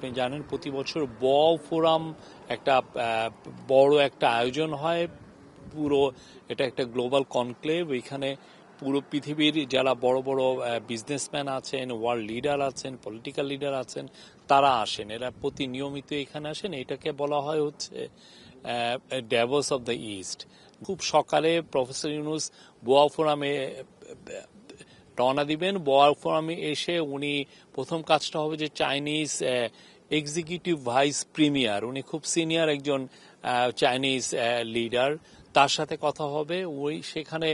আপনি জানেন, প্রতি বছর ব ফোরাম একটা বড় একটা আয়োজন হয়। পুরো, এটা একটা গ্লোবাল কনক্লেভ। এখানে পুরো পৃথিবীর যারা বড় বড় বিজনেসম্যান আছেন ওয়ার্ল্ড লিডার আছেন পলিটিক্যাল লিডার আছেন, তারা আসেন। এরা প্রতি নিয়মিত এখানে আসেন। এটাকে বলা হয় হচ্ছে ড্যাভস অফ দ্য ইস্ট খুব সকালে প্রফেসর ইউনুস বোয়া ফোরামে রওনা দিবেন। বোয়ার ফোরামে এসে উনি প্রথম কাজটা হবে যে চাইনিজ এক্সিকিউটিভ ভাইস প্রিমিয়ার উনি খুব সিনিয়র একজন চাইনিজ লিডার তার সাথে কথা হবে। ওই সেখানে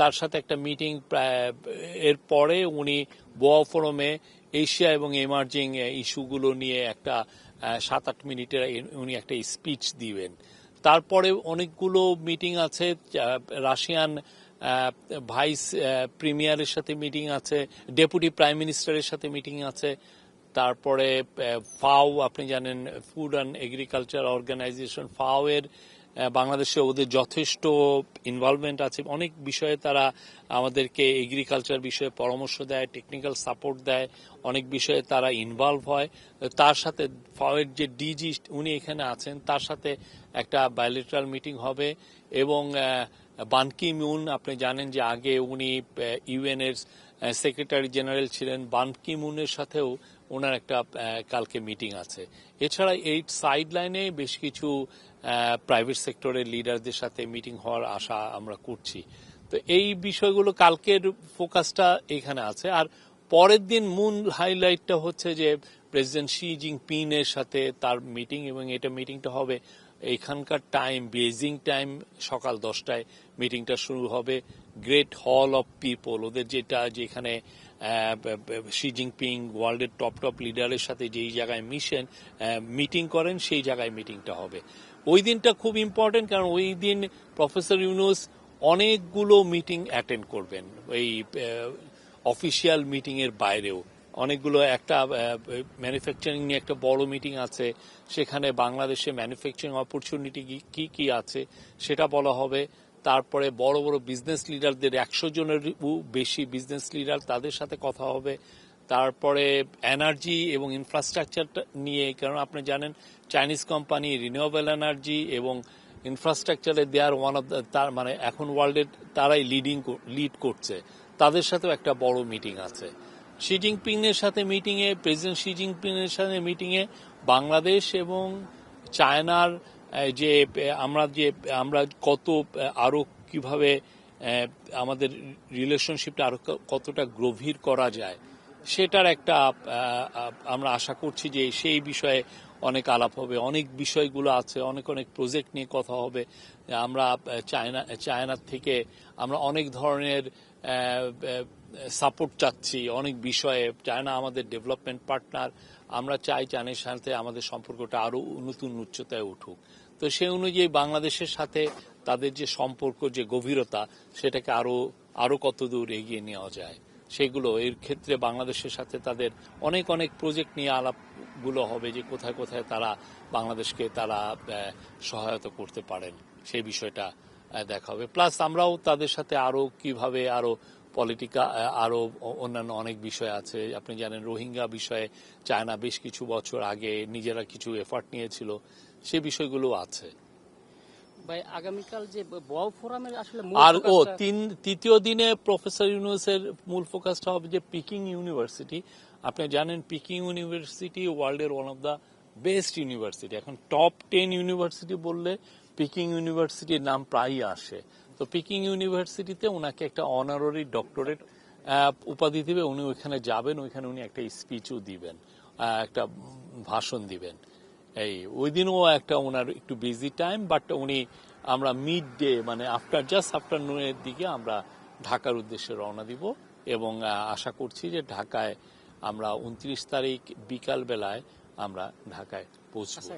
তার সাথে একটা মিটিং এর পরে উনি বোয়া ফোরামে এশিয়া এবং এমার্জিং ইস্যুগুলো নিয়ে একটা সাত আট মিনিটের উনি একটা স্পিচ দিবেন। তারপরে অনেকগুলো মিটিং আছে রাশিয়ান ভাইস প্রিমিয়ারের সাথে মিটিং আছে, ডেপুটি প্রাইম মিনিস্টারের সাথে মিটিং আছে, তারপরে ফাও, আপনি জানেন, ফুড অ্যান্ড এগ্রিকালচার অর্গানাইজেশন ফাও এর বাংলাদেশে ওদের যথেষ্ট ইনভলভমেন্ট আছে। অনেক বিষয়ে তারা আমাদেরকে এগ্রিকালচার বিষয়ে পরামর্শ দেয় টেকনিক্যাল সাপোর্ট দেয়, অনেক বিষয়ে তারা ইনভলভ হয়। তার সাথে ফাওয়ের যে ডিজি উনি এখানে আছেন, তার সাথে একটা বায়োলেটারাল মিটিং হবে এবং বানকি মুন, আপনি জানেন যে আগে উনি ইউএন এর সেক্রেটারি জেনারেল ছিলেন। বানকি মুনের সাথেও ওনার একটা কালকে মিটিং আছে। এছাড়া এই সাইড লাইনে বেশ কিছু প্রাইভেট সেক্টরের লিডারদের সাথে মিটিং হওয়ার আশা আমরা করছি। তো এই বিষয়গুলো কালকের ফোকাসটা এখানে আছে। আর পরের দিন মূল হাইলাইটটা হচ্ছে যে প্রেসিডেন্ট শি জিনপিং এর সাথে তার মিটিং এবং এটা মিটিংটা হবে এখানকার টাইম বেজিং টাইম সকাল দশটায় মিটিংটা শুরু হবে। গ্রেট হল অফ পিপল ওদের যেটা, যেখানে শি জিনপিং ওয়ার্ল্ডের টপ টপ লিডারের সাথে যেই জায়গায় মিশেন মিটিং করেন, সেই জায়গায় মিটিংটা হবে। ওই দিনটা খুব ইম্পর্টেন্ট কারণ ওই দিন প্রফেসর ইউনুস অনেকগুলো মিটিং অ্যাটেন্ড করবেন। এই অফিসিয়াল মিটিংয়ের বাইরেও। অনেকগুলো একটা ম্যানুফ্যাকচারিং নিয়ে একটা বড় মিটিং আছে। সেখানে বাংলাদেশে ম্যানুফ্যাকচারিং অপরচুনিটি কি কি আছে সেটা বলা হবে। তারপরে বড় বড় বিজনেস লিডারদের একশো জনের বেশি বিজনেস লিডার তাদের সাথে কথা হবে। তারপরে এনার্জি এবং ইনফ্রাস্ট্রাকচার নিয়ে, কারণ আপনি জানেন চাইনিজ কোম্পানি রিনিউয়েবল এনার্জি এবং ইনফ্রাস্ট্রাকচারে দেয়ার ওয়ান অফ তার মানে এখন ওয়ার্ল্ডের তারাই লিডিং লিড করছে। তাদের সাথেও একটা বড় মিটিং আছে। শি জিনপিং এর সাথে মিটিং এ প্রেসিডেন্ট শি জিনপিং এর সাথে মিটিং এ বাংলাদেশ এবং চায়নার যে আমরা যে আমরা কত আহ, আরও কীভাবে আমাদের রিলেশনশিপটা আরও কতটা গভীর করা যায় সেটার একটা আমরা আশা করছি যে সেই বিষয়ে অনেক আলাপ হবে। অনেক বিষয়গুলো আছে অনেক অনেক প্রজেক্ট নিয়ে কথা হবে। আমরা চায়না চায়নার থেকে আমরা অনেক ধরনের সাপোর্ট চাচ্ছি অনেক বিষয়ে। চায়না আমাদের ডেভেলপমেন্ট পার্টনার আমরা চাই চায়নার সাথে আমাদের সম্পর্কটা আরও নতুন উচ্চতায় উঠুক। তো সেই অনুযায়ী বাংলাদেশের সাথে তাদের যে সম্পর্ক, যে গভীরতা, সেটাকে আরও আরও কত দূর এগিয়ে নেওয়া যায়, সেগুলো, এর ক্ষেত্রে বাংলাদেশের সাথে তাদের অনেক অনেক প্রজেক্ট নিয়ে আলাপগুলো হবে যে কোথায় কোথায় তারা বাংলাদেশকে তারা সহায়তা করতে পারেন, সেই বিষয়টা দেখা হবে। প্লাস আমরাও তাদের সাথে আরও কীভাবে আরও পলিটিকা আরও অন্যান্য অনেক বিষয় আছে। আপনি জানেন রোহিঙ্গা বিষয়ে চায়না বেশ কিছু বছর আগে নিজেরা কিছু এফার্ট নিয়েছিল সে বিষয়গুলো আছে। ভাই আগামীকাল যে ফোরামের আসলে আর ও তিন তৃতীয় দিনে প্রফেসর ইউনুসের মূল ফোকাসটা হবে যে পিকিং ইউনিভার্সিটি আপনি জানেন পিকিং ইউনিভার্সিটি ওয়ার্ল্ডের one of the best university এখন টপ টেন ইউনিভার্সিটি বললে পিকিং ইউনিভার্সিটির নাম প্রায়ই আসে। তো পিকিং ইউনিভার্সিটিতে ওনাকে একটা অনারারি ডক্টরেট উপাধি দিবে। উনি ওইখানে যাবেন, ওইখানে উনি একটা স্পিচও দিবেন একটা ভাষণ দিবেন। এই ওই দিনও একটা ওনার একটু বিজি টাইম বাট উনি আমরা মিড ডে মানে আফটার জাস্ট আফটারনুনের দিকে আমরা ঢাকার উদ্দেশ্যে রওনা দিব এবং আশা করছি যে ঢাকায় আমরা উনত্রিশ তারিখ বিকাল বেলায় আমরা ঢাকায় পৌঁছব। আচ্ছা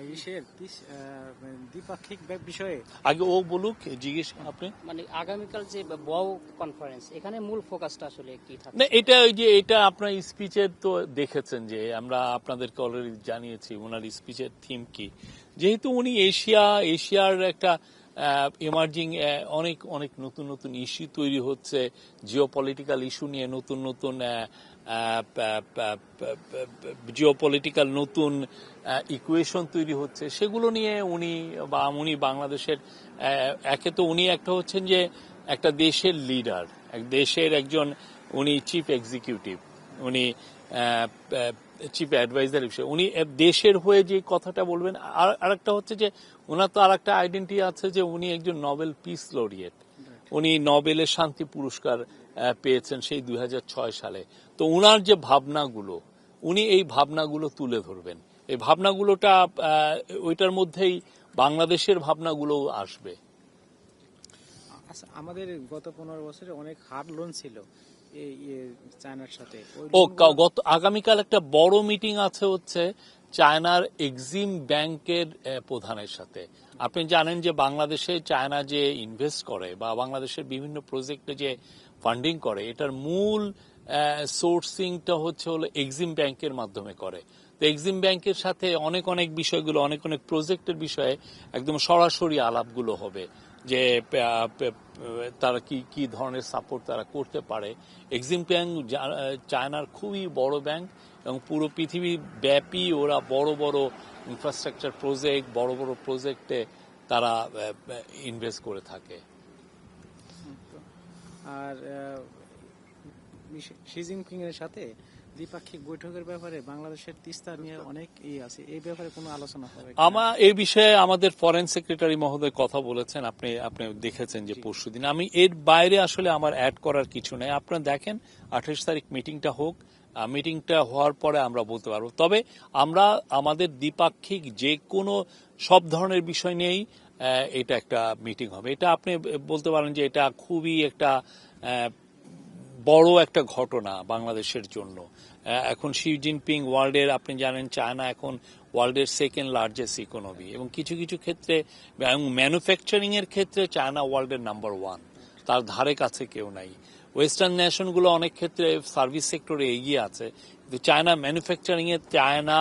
দ্বিপাক্ষিক বিষয়ে? আগে ও বলুক জিজ্ঞেস আপনি। মানে আগামীকাল যে বউ কনফারেন্স এখানে মূল ফোকাসটা আসলে কি থাকবে না এটা ওই যে এটা আপনার স্পিচের তো দেখেছেন যে আমরা আপনাদেরকে অলরেডি জানিয়েছি ওনার স্পিচের থিম কি। যেহেতু উনি এশিয়া এশিয়ার একটা এমার্জিং অনেক অনেক নতুন নতুন ইস্যু তৈরি হচ্ছে জিও পলিটিক্যাল ইস্যু নিয়ে নতুন নতুন আহ, জিওপলিটিক্যাল নতুন ইকুয়েশন তৈরি হচ্ছে। সেগুলো নিয়ে উনি বা উনি বাংলাদেশের একে তো উনি একটা হচ্ছেন যে একটা দেশের লিডার এক দেশের একজন উনি চিফ এক্সিকিউটিভ উনি চিফ অ্যাডভাইজার হিসেবে উনি দেশের হয়ে যে কথাটা বলবেন, আর আরেকটা হচ্ছে যে, ওনার তো আর একটা আইডেন্টি আছে যে, উনি একজন নোবেল পিস লরিয়েট উনি নোবেলের শান্তি পুরস্কার পেয়েছেন সেই দুই হাজার ছয় সালে। তো উনার যে ভাবনাগুলো, উনি এই ভাবনাগুলো তুলে ধরবেন। এই ভাবনাগুলোটা ওইটার মধ্যেই বাংলাদেশের ভাবনাগুলো আসবে। আচ্ছা আমাদের গত পনেরো বছরে অনেক হার্ড লোন ছিল। চায়নার সাথে। ও গত আগামীকাল একটা বড় মিটিং আছে হচ্ছে চায়নার এক্সিম ব্যাংকের প্রধানের সাথে। আপনি জানেন যে বাংলাদেশে চায়না যে ইনভেস্ট করে বা বাংলাদেশের বিভিন্ন প্রজেক্টে যে ফান্ডিং করে এটার মূল সোর্সিংটা হচ্ছে হলো এক্সিম ব্যাংকের মাধ্যমে করে। তো এক্সিম ব্যাংকের সাথে অনেক অনেক বিষয়গুলো অনেক অনেক প্রজেক্টের বিষয়ে একদম সরাসরি আলাপগুলো হবে। যে তারা কি কি ধরনের সাপোর্ট তারা করতে পারে। এক্সিম ব্যাংক চায়নার খুবই বড় ব্যাংক এবং পুরো পৃথিবী ব্যাপী ওরা বড় বড় ইনফ্রাস্ট্রাকচার প্রজেক্ট বড় বড় প্রজেক্টে তারা ইনভেস্ট করে থাকে। আর শি জিনপিং এর সাথে দ্বিপাক্ষিক বৈঠকের ব্যাপারে বাংলাদেশের তিস্তা নিয়ে অনেক ই আছে। এই ব্যাপারে কোনো আলোচনা হবে কিনা? আমা এই বিষয়ে আমাদের ফরেন সেক্রেটারি মহোদয় কথা বলেছেন। আপনি আপনি দেখেছেন যে পরশুদিন আমি এর বাইরে আসলে আমার অ্যাড করার কিছু নেই। আপনারা দেখেন আঠাশ তারিখ মিটিংটা হোক মিটিংটা হওয়ার পরে আমরা বলতে পারব। তবে আমরা আমাদের দ্বিপাক্ষিক যে কোনো সব ধরনের বিষয় নিয়েই এটা একটা মিটিং হবে। এটা আপনি বলতে পারেন যে এটা খুবই একটা বড় একটা ঘটনা বাংলাদেশের জন্য। এখন শি জিনপিং ওয়ার্ল্ডের আপনি জানেন চায়না এখন ওয়ার্ল্ডের সেকেন্ড লার্জেস্ট ইকোনমি এবং কিছু কিছু ক্ষেত্রে এবং ম্যানুফ্যাকচারিং এর ক্ষেত্রে চায়না ওয়ার্ল্ডের নাম্বার ওয়ান তার ধারে কাছে কেউ নাই। ওয়েস্টার্ন নেশনগুলো অনেক ক্ষেত্রে সার্ভিস সেক্টরে এগিয়ে আছে। কিন্তু চায়না ম্যানুফ্যাকচারিং এ চায়না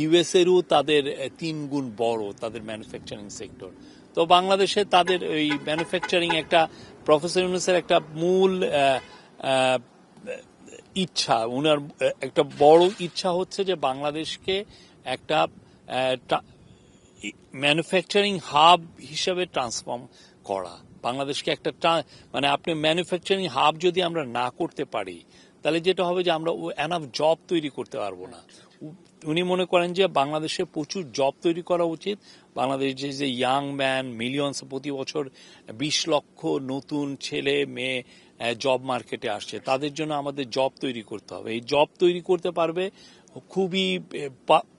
ইউএস এরও তাদের তিন গুণ বড় তাদের ম্যানুফ্যাকচারিং সেক্টর তো বাংলাদেশে তাদের ওই ম্যানুফ্যাকচারিং একটা প্রফেসর ইউনুসের একটা মূল ইচ্ছা ওনার একটা বড় ইচ্ছা হচ্ছে যে বাংলাদেশকে একটা ম্যানুফ্যাকচারিং হাব হিসেবে ট্রান্সফর্ম করা। বাংলাদেশকে একটা মানে আপনি ম্যানুফ্যাকচারিং হাব যদি আমরা না করতে পারি তাহলে যেটা হবে যে আমরা এনাফ জব তৈরি করতে পারব না। উনি মনে করেন যে বাংলাদেশে প্রচুর জব তৈরি করা উচিত। বাংলাদেশ যে ইয়াং ম্যান মিলিয়নস প্রতি বছর বিশ লক্ষ নতুন ছেলে মেয়ে জব মার্কেটে আসছে। তাদের জন্য আমাদের জব তৈরি করতে হবে। এই জব তৈরি করতে পারবে খুবই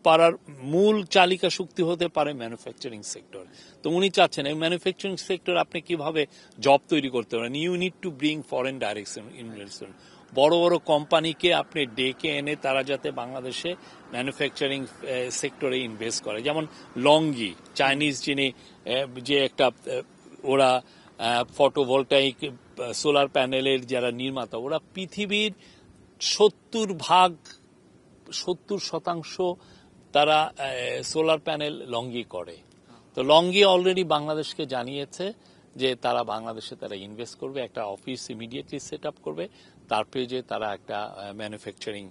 পারার মূল চালিকা শক্তি হতে পারে ম্যানুফ্যাকচারিং সেক্টর তো উনি চাচ্ছেন, এই ম্যানুফ্যাকচারিং সেক্টর আপনি কীভাবে জব তৈরি করতে পারেন? You need to bring foreign direction investment বড় বড় কোম্পানিকে আপনি ডেকে এনে তারা যাতে বাংলাদেশে ম্যানুফ্যাকচারিং সেক্টরে ইনভেস্ট করে। যেমন লংগি চাইনিজ যিনি যে একটা ওরা ফটোভোল্টাইক সোলার প্যানেলের যারা নির্মাতা, ওরা পৃথিবীর সত্তর ভাগ, সত্তর শতাংশ তারা সোলার প্যানেল লঙ্গি করে। তো লঙ্গি অলরেডি বাংলাদেশকে জানিয়েছে যে তারা বাংলাদেশে তারা ইনভেস্ট করবে, একটা অফিস ইমিডিয়েটলি সেট আপ করবে তারপরে যে তারা একটা ম্যানুফ্যাকচারিং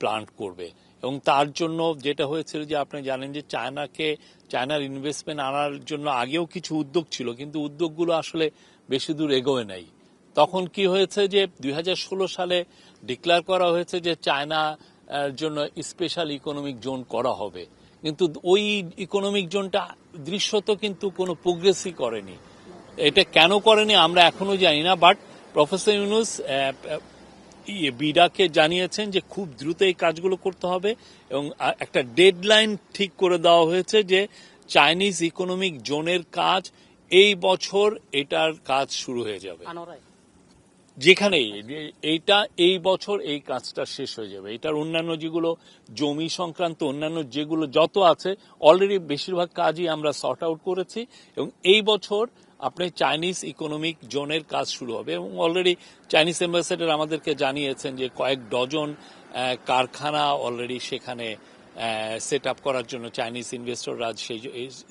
প্লান্ট করবে। এবং তার জন্য যেটা হয়েছিল যে আপনি জানেন যে চায়নাকে, চায়নার ইনভেস্টমেন্ট আনার জন্য আগেও কিছু উদ্যোগ ছিল, কিন্তু উদ্যোগগুলো আসলে বেশি দূর এগোয় নাই। তখন কি হয়েছে যে দুই হাজার ষোলো সালে ডিক্লেয়ার করা হয়েছে যে চায়না জন্য স্পেশাল ইকোনমিক জোন করা হবে। কিন্তু ওই ইকোনমিক জোনটা দৃশ্যত কিন্তু কোনো প্রোগ্রেসই করেনি। এটা কেন করেনি আমরা এখনও জানি না বাট প্রফেসর ইউনুস বিডাকে জানিয়েছেন যে খুব দ্রুত এই কাজগুলো করতে হবে এবং একটা ডেডলাইন ঠিক করে দেওয়া হয়েছে যে চাইনিজ ইকোনমিক জোনের কাজ এই বছর এটার কাজ শুরু হয়ে যাবে। যেখানেই এইটা এই বছর এই কাজটা শেষ হয়ে যাবে। এটার অন্যান্য যেগুলো জমি সংক্রান্ত অন্যান্য যেগুলো যত আছে অলরেডি বেশিরভাগ কাজই আমরা সর্ট আউট করেছি এবং এই বছর আপনি চাইনিজ ইকোনমিক জোনের কাজ শুরু হবে এবং অলরেডি চাইনিজ অ্যাম্বাসেডার আমাদেরকে জানিয়েছেন যে কয়েক ডজন কারখানা অলরেডি সেখানে সেট আপ করার জন্য চাইনিজ ইনভেস্টররা সেই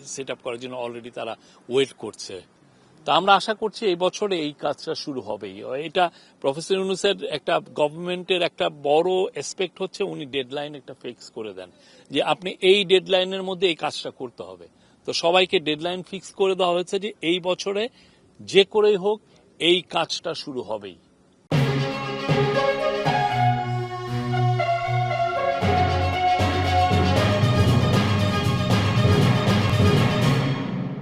সেট আপ করার জন্য অলরেডি তারা ওয়েট করছে। তা আমরা আশা করছি এই বছরে এই কাজটা শুরু হবেই। এটা প্রফেসর ইউনুসের একটা গভর্নমেন্টের একটা বড় এসপেক্ট হচ্ছে, উনি ডেডলাইন একটা ফিক্স করে দেন। যে আপনি এই ডেডলাইনের মধ্যে এই কাজটা করতে হবে। তো সবাইকে ডেডলাইন ফিক্স করে দেওয়া হয়েছে যে এই বছরে যে করেই হোক এই কাজটা শুরু হবেই।